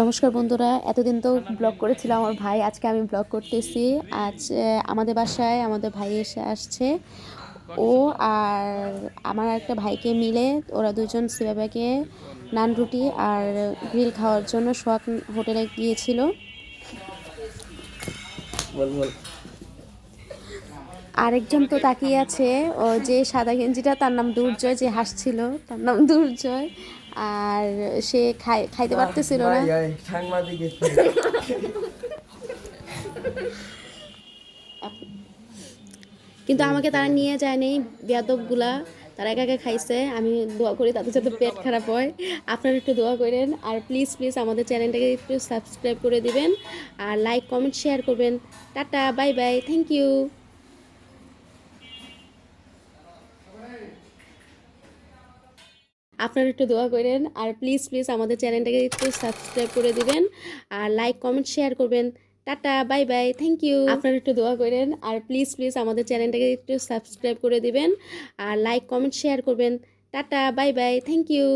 নমস্কার বন্ধুরা এতদিন তো ব্লগ করেছিল আমার ভাই আজকে আমি ব্লগ করতেছি। আজ আমাদের বাসায় আমাদের ভাই এসে আসছে। ও আর আমার একটা ভাইকে মিলে ওরা দুজন সিবাবাকে নান রুটি আর গ্রিল খাওয়ার জন্য সোয়াক হোটেলে গিয়েছিল। বল বল। আরেকজন তো তাকিয়ে আছে ও যে সাদা গেঞ্জিটা তার নাম দুর্জয় যে হাসছিল তার নাম দুর্জয়। আর সে খাই খাইতে পারতেছিল না। কিন্তু আমাকে তারা নিয়ে যায়নি বেয়াদবগুলা। তারা একা একা খাইছে আমি দোয়া করি তাদের সাথে পেট খারাপ হয়। আপনারা একটু দোয়া করেন আর প্লিজ প্লিজ আমাদের চ্যানেলটাকে একটু সাবস্ক্রাইব করে দিবেন। আর লাইক কমেন্ট শেয়ার করবেন। Tata bye bye thank you আপনারা একটু দোয়া করেন আর প্লিজ প্লিজ আমাদের চ্যানেলটাকে একটু সাবস্ক্রাইব করে দিবেন আর লাইক কমেন্ট শেয়ার করবেন। Tata bye bye thank you আপনারা একটু দোয়া করেন আর প্লিজ প্লিজ আমাদের চ্যানেলটাকে একটু সাবস্ক্রাইব করে দিবেন আর লাইক কমেন্ট শেয়ার করবেন। Tata bye bye thank you